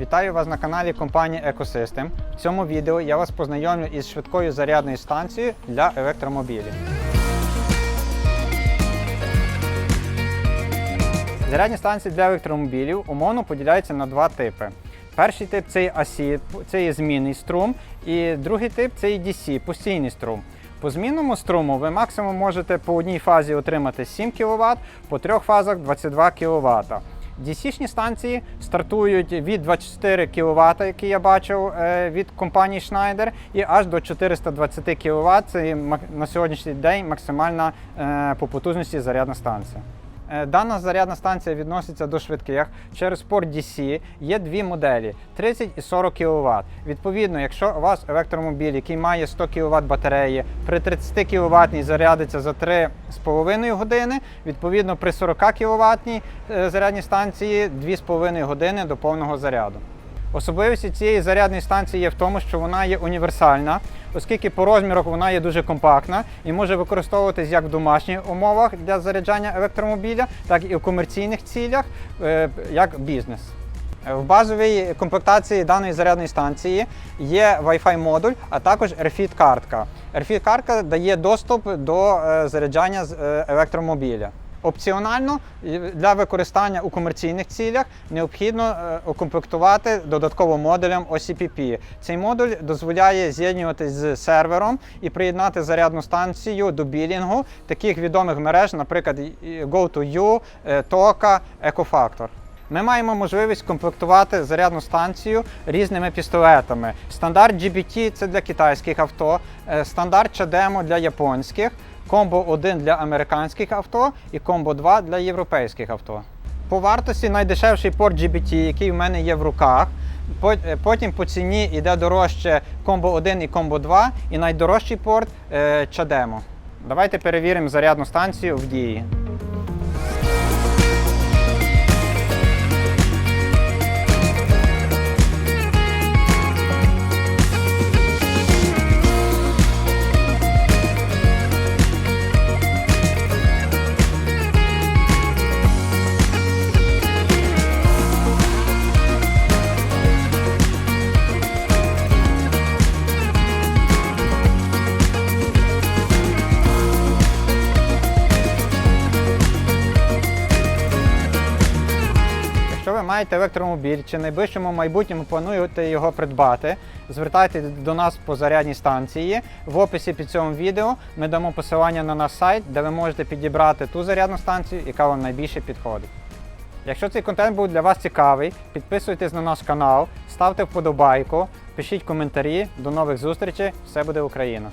Вітаю вас на каналі компанії Ecosystem. В цьому відео я вас познайомлю із швидкою зарядною станцією для електромобілів. Зарядні станції для електромобілів умовно поділяються на два типи. Перший тип це є AC, це є змінний струм, і другий тип це є DC, постійний струм. По змінному струму ви максимум можете по одній фазі отримати 7 кВт, по трьох фазах 22 кВт. DC-шні станції стартують від 24 кВт, які я бачив е, від компанії Schneider, і аж до 420 кВт. Це на сьогоднішній день максимальна е, по потужності зарядна станція. Е, Дана зарядна станція відноситься до швидких. Через порт DC є дві моделі 30 і 40 кВт. Відповідно, якщо у вас електромобіль, який має 100 кВт батареї, при 30 кВт зарядиться за 3,5 години, відповідно при 40 кВт зарядній станції 2,5 години до повного заряду. Особливістю цієї зарядної станції є в тому, що вона є універсальна, оскільки по розмірах вона є дуже компактна і може використовуватись як в домашніх умовах для заряджання електромобіля, так і в комерційних цілях, е, як бізнес. В базовій комплектації даної зарядної станції є Wi-Fi модуль, а також RFID картка. RFID картка дає доступ до е, заряджання з е, електромобіля. Опціонально для використання у комерційних цілях необхідно е, укомплектувати додатково модулем OCPP. Цей модуль дозволяє з'єднуватись з сервером і приєднати зарядну станцію до білінгу таких відомих мереж, наприклад, Go2U, е, Toka, Ecofactor. Ми маємо можливість комплектувати зарядну станцію різними пістолетами. Стандарт GBT це для китайських авто, е, стандарт CHAdeMO для японських, комбо 1 для американських авто і комбо 2 для європейських авто. По вартості найдешевший порт GBT, який в мене є в руках. Е, Потім по ціні йде дорожче комбо 1 і комбо 2, і найдорожчий порт чадемо. Давайте перевіримо зарядну станцію в дії. Маєте електромобіль чи в найближчому майбутньому плануєте його придбати, звертайтеся до нас по зарядній станції. В описі під цим відео ми дамо посилання на наш сайт, де ви можете підібрати ту зарядну станцію, яка вам найбільше підходить. Якщо цей контент був для вас цікавий, підписуйтесь на наш канал, ставте вподобайку, пишіть коментарі. До нових зустрічей! Все буде Україна!